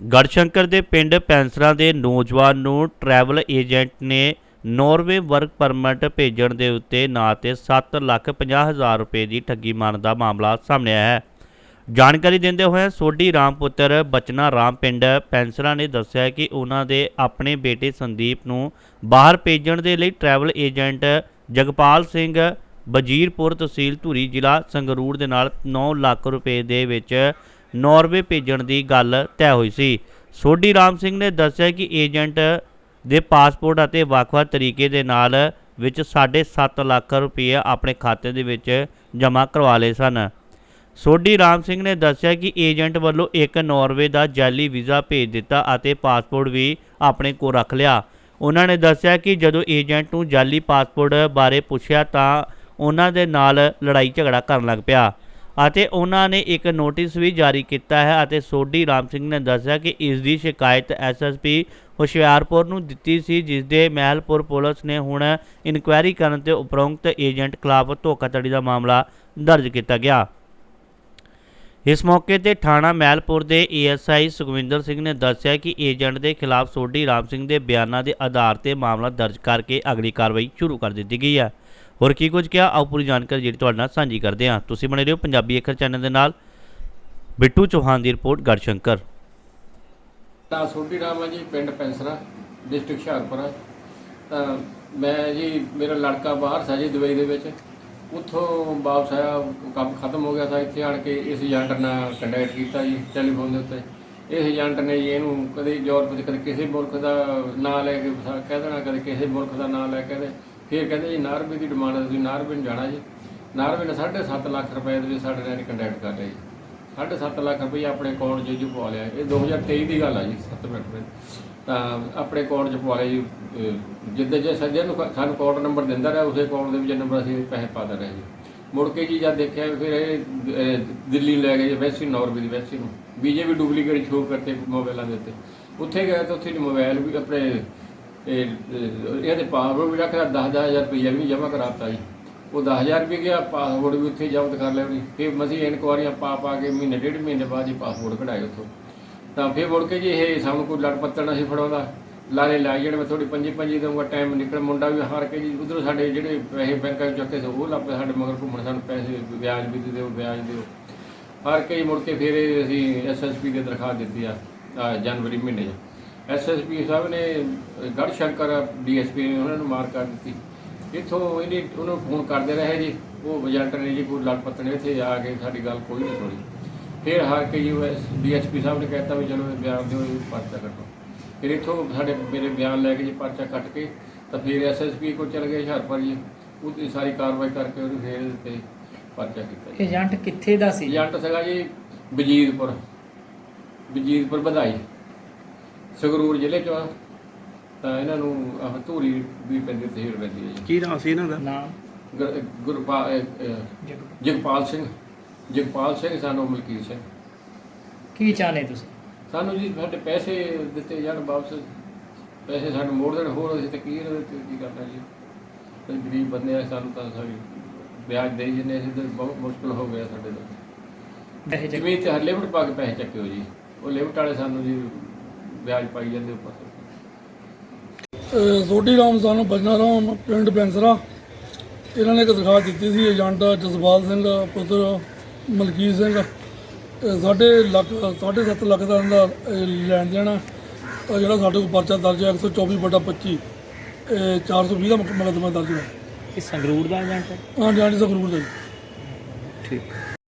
ਗੜਸ਼ੰਕਰ ਦੇ ਪਿੰਡ ਪੈਂਸਰਾ ਦੇ ਨੌਜਵਾਨ ਨੂੰ ਟਰੈਵਲ ਏਜੰਟ ਨੇ ਨਾਰਵੇ ਵਰਕ ਪਰਮਿਟ ਭੇਜਣ ਦੇ ਉੱਤੇ ਨਾ ਤੇ 7 ਲੱਖ 50 ਹਜ਼ਾਰ ਰੁਪਏ ਦੀ ਠੱਗੀ ਮਾਰਨ ਦਾ ਮਾਮਲਾ ਸਾਹਮਣੇ ਆਇਆ ਹੈ। ਜਾਣਕਾਰੀ ਦਿੰਦੇ ਹੋਏ ਸੋਢੀ ਰਾਮ ਪੁੱਤਰ ਬਚਨਾ ਰਾਮ ਪਿੰਡ ਪੈਂਸਰਾ ਨੇ ਦੱਸਿਆ ਕਿ ਉਹਨਾਂ ਦੇ ਆਪਣੇ ਬੇਟੇ ਸੰਦੀਪ ਨੂੰ ਬਾਹਰ ਭੇਜਣ ਦੇ ਲਈ ਟਰੈਵਲ ਏਜੰਟ ਜਗਪਾਲ ਸਿੰਘ ਬਜੀਰਪੁਰ ਤਹਿਸੀਲ ਧੂਰੀ ਜ਼ਿਲ੍ਹਾ ਸੰਗਰੂਰ ਦੇ ਨਾਲ 9 ਲੱਖ ਰੁਪਏ ਦੇ ਵਿੱਚ ਨਾਰਵੇ ਭੇਜਣ ਦੀ ਗੱਲ ਤੈਅ ਹੋਈ ਸੀ। ਸੋਢੀ ਰਾਮ ਸਿੰਘ ਨੇ ਦੱਸਿਆ ਕਿ ਏਜੰਟ ਦੇ ਪਾਸਪੋਰਟ ਅਤੇ ਵੱਖ-ਵੱਖ ਤਰੀਕੇ ਦੇ ਨਾਲ ਵਿੱਚ 7.5 ਲੱਖ ਰੁਪਏ ਆਪਣੇ ਖਾਤੇ ਦੇ ਵਿੱਚ ਜਮ੍ਹਾਂ ਕਰਵਾ ਲਏ ਸਨ। ਸੋਢੀ ਰਾਮ ਸਿੰਘ ਨੇ ਦੱਸਿਆ ਕਿ ਏਜੰਟ ਵੱਲੋਂ ਇੱਕ ਨਾਰਵੇ ਦਾ ਜਾਲੀ ਵੀਜ਼ਾ ਭੇਜ ਦਿੱਤਾ ਅਤੇ ਪਾਸਪੋਰਟ ਵੀ ਆਪਣੇ ਕੋਲ ਰੱਖ ਲਿਆ। ਉਹਨਾਂ ਨੇ ਦੱਸਿਆ ਕਿ ਜਦੋਂ ਏਜੰਟ ਨੂੰ ਜਾਲੀ ਪਾਸਪੋਰਟ ਬਾਰੇ ਪੁੱਛਿਆ ਤਾਂ ਉਹਨਾਂ ਦੇ ਨਾਲ ਲੜਾਈ ਝਗੜਾ ਕਰਨ ਲੱਗ ਪਿਆ। ਅਤੇ ਉਹਨਾਂ ਨੇ ਇੱਕ ਨੋਟਿਸ ਵੀ ਜਾਰੀ ਕੀਤਾ ਹੈ ਅਤੇ ਸੋਢੀ ਰਾਮ ਸਿੰਘ ਨੇ ਦੱਸਿਆ ਕਿ ਇਸ ਦੀ ਸ਼ਿਕਾਇਤ ਐਸਐਸਪੀ ਹੁਸ਼ਿਆਰਪੁਰ ਨੂੰ ਦਿੱਤੀ ਸੀ, ਜਿਸ ਦੇ ਮਹਿਲਪੁਰ ਪੁਲਿਸ ਨੇ ਹੁਣ ਇਨਕੁਆਇਰੀ ਕਰਨ ਤੇ ਉਪਰੋਕਤ ਏਜੰਟ ਖਿਲਾਫ ਧੋਖਾਧੜੀ ਦਾ ਮਾਮਲਾ ਦਰਜ ਕੀਤਾ ਗਿਆ। ਇਸ ਮੌਕੇ ਤੇ ਥਾਣਾ ਮਹਿਲਪੁਰ ਦੇ ਏਐਸਆਈ ਸੁਖਵਿੰਦਰ ਸਿੰਘ ਨੇ ਦੱਸਿਆ ਕਿ ਏਜੰਟ ਦੇ ਖਿਲਾਫ ਸੋਢੀ ਰਾਮ ਸਿੰਘ ਦੇ ਬਿਆਨਾਂ ਦੇ ਆਧਾਰ ਤੇ ਮਾਮਲਾ ਦਰਜ ਕਰਕੇ ਅਗਲੀ ਕਾਰਵਾਈ ਸ਼ੁਰੂ ਕਰ ਦਿੱਤੀ ਗਈ ਹੈ। ਹੋਰ ਕੀ ਕੁਝ ਕਿਹਾ? ਆਓ ਪੂਰੀ ਜਾਣਕਾਰੀ ਜਿਹੜੀ ਤੁਹਾਡੇ ਨਾਲ ਸਾਂਝੀ ਕਰਦੇ ਹਾਂ। ਤੁਸੀਂ ਬਣੇ ਰਹੋ ਪੰਜਾਬੀ ਅੱਖਰ ਚੈਨਲ ਦੇ ਨਾਲ। ਬਿੱਟੂ ਚੌਹਾਨ ਦੀ ਰਿਪੋਰਟ, ਗੜਸ਼ੰਕਰ। ਤਾਂ ਸੋਢੀ ਰਾਮ ਹੈ ਜੀ, ਪਿੰਡ ਪੈਂਸਰਾ, ਡਿਸਟ੍ਰਿਕਟ ਹੁਸ਼ਿਆਰਪੁਰ ਤਾਂ ਮੈਂ ਜੀ, ਮੇਰਾ ਲੜਕਾ ਬਾਹਰ ਸੀ ਜੀ, ਦੁਬਈ ਦੇ ਵਿੱਚ। ਉੱਥੋਂ ਵਾਪਸ ਆਇਆ, ਕੰਮ ਖਤਮ ਹੋ ਗਿਆ ਤਾਂ ਇੱਥੇ ਆਣ ਕੇ ਇਸ ਏਜੰਟ ਨਾਲ ਕੰਟੈਕਟ ਕੀਤਾ ਜੀ ਟੈਲੀਫੋਨ ਦੇ ਉੱਤੇ। ਇਸ ਏਜੰਟ ਨੇ ਜੀ ਇਹਨੂੰ ਕਦੇ ਯੂਰਪ 'ਚ ਕਦੇ ਕਿਸੇ ਮੁਲਕ ਦਾ ਨਾਂ ਲੈ ਕੇ, ਕਹਿ ਦੇਣਾ ਕਦੇ ਕਿਸੇ ਮੁਲਕ ਦਾ ਨਾਂ ਲੈ ਕੇ ਕਹਿੰਦੇ ਫਿਰ ਕਹਿੰਦੇ ਜੀ, ਨਾਰਵੇ ਦੀ ਡਿਮਾਂਡ ਹੈ, ਤੁਸੀਂ ਨਾਰਵੇ ਨੂੰ ਜਾਣਾ ਜੀ। ਨਾਰਵੇ ਨੇ 7.5 ਲੱਖ ਰੁਪਏ ਦੇ ਵਿੱਚ ਸਾਡੇ ਨਾਲ ਕੰਟੈਕਟ ਕਰ ਲਿਆ ਜੀ। ਸਾਢੇ ਸੱਤ ਲੱਖ ਰੁਪਏ ਆਪਣੇ ਅਕਾਊਂਟ 'ਚ ਜੀ ਪਵਾ ਲਿਆ। ਇਹ 2023 ਦੀ ਗੱਲ ਆ ਜੀ 7 ਮਿੰਟ ਪਹਿਲਾਂ ਤਾਂ ਆਪਣੇ ਅਕਾਊਂਟ 'ਚ ਪਵਾ ਲਿਆ ਜੀ ਜਿੱਦਾਂ ਜੇ ਸੱਜੇ ਨੂੰ ਸਾਨੂੰ ਅਕਾਊਂਟ ਨੰਬਰ ਦਿੰਦਾ ਰਿਹਾ, ਉਸੇ ਅਕਾਊਂਟ ਦੇ ਵਿੱਚ ਨੰਬਰ ਅਸੀਂ ਪੈਸੇ ਪਾ ਦਿੰਦੇ ਰਹੇ ਜੀ। ਮੁੜ ਕੇ ਜੀ ਜਦ ਦੇਖਿਆ ਫਿਰ ਇਹ ਦਿੱਲੀ ਲੈ ਗਏ ਜੀ ਵੈਸੀ ਨਾਰਵੇ ਦੀ ਵੈਸੀ ਨੂੰ ਵੀਜ਼ੇ ਵੀ ਡੁਪਲੀਕੇਟ ਸ਼ੋਅ ਕਰਤੇ ਮੋਬਾਈਲਾਂ ਦੇ ਉੱਤੇ। ਉੱਥੇ ਗਏ ਤਾਂ ਉੱਥੇ ਜੀ ਮੋਬਾਈਲ ਵੀ ਆਪਣੇ ਇਹ ਇਹਦੇ ਪਾਸਵਰਡ ਵੀ ਰੱਖਿਆ 10000 ਰੁਪਏ ਵੀ ਜਮ੍ਹਾਂ ਕਰਾਤਾ ਜੀ। ਉਹ 10000 ਰੁਪਏ ਗਿਆ ਪਾਸਪੋਰਟ ਵੀ ਉੱਥੇ ਜ਼ਬਤ ਕਰ ਲਿਆ ਉਹਨੇ। ਫਿਰ ਮਸੀਂ ਇਨਕੁਆਰੀਆਂ ਪਾ ਪਾ ਕੇ ਮਹੀਨੇ, ਡੇਢ ਮਹੀਨੇ ਬਾਅਦ ਜੀ ਪਾਸਪੋਰਟ ਕਢਾਏ ਉੱਥੋਂ। ਤਾਂ ਫਿਰ ਮੁੜ ਕੇ ਜੀ ਇਹ ਸਾਨੂੰ ਕੋਈ ਲੜ ਪੱਤਰ ਨਹੀਂ ਫੜਾਉਂਦਾ। ਲਾਰੇ ਲਾਈ ਜਿਹੜੇ ਮੈਂ ਥੋੜੀ ਪੰਜੀ ਪੰਜੀ ਦਊਂਗਾ ਟਾਈਮ ਨਿਕਲ, ਮੁੰਡਾ ਵੀ ਹਾਰ ਕੇ ਜੀ, ਉਧਰੋਂ ਸਾਡੇ ਜਿਹੜੇ ਪੈਸੇ ਬੈਂਕਾਂ ਵਿੱਚ ਚੱਕੇ ਸੀ, ਉਹ ਲੱਪੇ ਸਾਡੇ ਮਗਰ ਘੁੰਮਣ, ਸਾਨੂੰ ਪੈਸੇ ਵਿਆਜ ਵੀ ਦਿਓ, ਵਿਆਜ ਦਿਓ। ਹਾਰ ਕੇ ਜੀ ਮੁੜ ਕੇ ਫਿਰ ਇਹ ਅਸੀਂ ਐਸਐਸਪੀ ਦੇ ਦਰਖਾਸਤ ਦਿੱਤੀ ਆ ਜਨਵਰੀ ਮਹੀਨੇ 'ਚ। ਐਸਐਸਪੀ ਸਾਹਿਬ ਨੇ ਗੜ ਸ਼ੰਕਰ ਡੀਐਸਪੀ ਨੇ ਉਹਨਾਂ ਨੂੰ ਮਾਰ ਕਰ ਦਿੱਤੀ। ਇੱਥੋਂ ਇਹਨੇ ਉਹਨੂੰ ਫੋਨ ਕਰਦੇ ਰਹੇ ਜੀ ਉਹ ਏਜੰਟ ਨੇ ਜੀ ਕੋਈ ਲੜ ਪੱਤਣੇ ਇੱਥੇ ਆ ਕੇ ਸਾਡੀ ਗੱਲ ਕੋਈ ਨਹੀਂ ਸੁਣੀ। ਫਿਰ ਹਾਰ ਕੇ ਯੂਐਸ ਡੀਐਸਪੀ ਸਾਹਿਬ ਨੇ ਕਹਿਤਾ ਵੀ ਚਲੋ ਇਹ ਬਿਆਨ ਦਿਓ ਇਹ ਪਰਚਾ ਕੱਟੋ। ਫਿਰ ਇੱਥੋਂ ਸਾਡੇ ਮੇਰੇ ਬਿਆਨ ਲੈ ਕੇ ਜੀ ਪਰਚਾ ਕੱਟ ਕੇ ਤਾਂ ਫਿਰ ਐਸਐਸਪੀ ਕੋਲ ਚਲੇ ਗਏ ਹੁਸ਼ਿਆਰਪੁਰ ਜੀ। ਉਹਦੀ ਸਾਰੀ ਕਾਰਵਾਈ ਕਰਕੇ ਉਹਨੂੰ ਫਿਰ ਤੇ ਪਰਚਾ ਕੀਤਾ ਏਜੰਟ ਕਿੱਥੇ ਦਾ ਸੀ? ਏਜੰਟ ਸੀਗਾ ਜੀ ਵਜੀਦਪੁਰ ਵਜੀਦਪੁਰ ਵਧਾਈ ਸੰਗਰੂਰ ਜ਼ਿਲ੍ਹੇ ਚੋਂ ਆ। ਤਾਂ ਇਹਨਾਂ ਨੂੰ ਆਹ ਧੂਰੀ ਵੀ ਪੈਂਦੀ ਤਹਿਸੀਲ ਪੈਂਦੀ ਹੈ ਜੀ। ਕੀ ਨਾਮ ਸੀ ਇਹਨਾਂ ਦਾ? ਨਾਮ? ਗੁਰ- ਗੁਰਪਾਲ ਅਹ, ਅਹ, ਜਗ- ਜਗਪਾਲ ਸਿੰਘ। ਜਗਪਾਲ ਸਿੰਘ ਸਾਨੂੰ ਮਲਕੀਤ ਸਿੰਘ। ਕੀ ਚਾਹਨੇ ਤੁਸੀਂ? ਸਾਨੂੰ ਜੀ ਸਾਡੇ ਪੈਸੇ ਦਿੱਤੇ ਜਾਣ ਵਾਪਸ। ਪੈਸੇ ਸਾਨੂੰ ਮੋੜ ਦੇਣ ਹੋਰ ਅਸੀਂ ਤਾਂ ਕੀ ਇਹਦੇ ਵਿੱਚ ਕੀ ਕਰਨਾ ਜੀ? ਕੋਈ ਗਰੀਬ ਬੰਦੇ ਆ ਸਾਨੂੰ ਤਾਂ ਸਾਡੀ ਵਿਆਜ ਦੇ ਜਿੰਨੇ ਅਸੀਂ ਤਾਂ ਬਹੁਤ ਮੁਸ਼ਕਲ ਹੋ ਗਿਆ ਸਾਡੇ ਤੋਂ। ਵੈਸੇ ਜਗ- ਜ਼ਮੀਨ ਤੇ ਹਰ ਲਿਮਟ ਪਾ ਕੇ ਪੈਸੇ ਚੱਕੇ ਹੋ ਜੀ। ਉਹ ਲਿਮਟ ਵਾਲੇ ਸਾਨੂੰ ਜੀ ਵਿਆਜ ਪਾਈ ਜਾਂਦੇ ਉੱਪਰ। ਸੋਢੀ ਰਾਮ ਸਾਨੂੰ ਬਜਨਾ ਰਾਮ ਪਿੰਡ ਪੈਂਸਰਾ ਇਹਨਾਂ ਨੇ ਇੱਕ ਦਰਖਾਸਤ ਦਿੱਤੀ ਸੀ ਏਜੰਟ ਜਸਪਾਲ ਸਿੰਘ ਪੁੱਤਰ ਮਲਕੀਤ ਸਿੰਘ। ਅਹ ਸਾਢੇ ਲੱਖ ਸਾਢੇ ਸੱਤ ਲੱਖ ਦਾ ਇਹਦਾ ਇਹ ਲੈਣ ਦੇਣਾ ਤਾਂ ਜਿਹੜਾ ਸਾਡੇ ਕੋਲ ਪਰਚਾ ਦਰਜ ਹੈ 124 ਬਟਾ 25 ਇਹ 420 ਦਾ ਮੁਕ- ਮੁਕੱਦਮਾ ਦਰਜ ਹੈ ਇਹ ਸੰਗਰੂਰ ਦਾ ਏਜੰਟ ਹੈ? ਹਾਂ ਜਾਨੀ ਸੰਗਰੂਰ ਦਾ ਜੀ। ਠੀਕ।